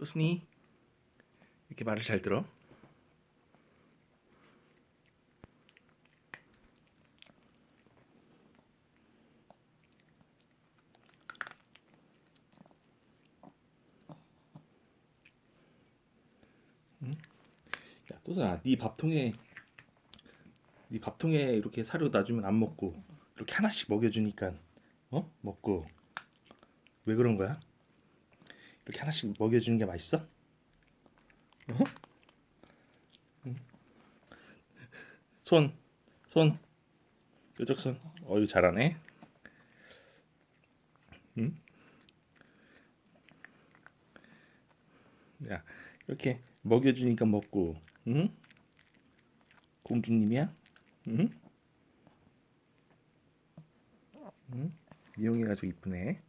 또순이 이렇게 말을 잘 들어. 응? 야, 또순아, 네 밥통에 네 밥통에 이렇게 사료 놔주면 안 먹고 이렇게 하나씩 먹여주니까 어 먹고 왜 그런 거야? 이렇게 하나씩 먹여주는 게 맛있어? 어? 응? 손, 손, 뾰족 손. 어유 잘하네. 응? 야, 이렇게 먹여주니까 먹고, 응? 공주님이야? 응? 응? 미용해가지고 이쁘네.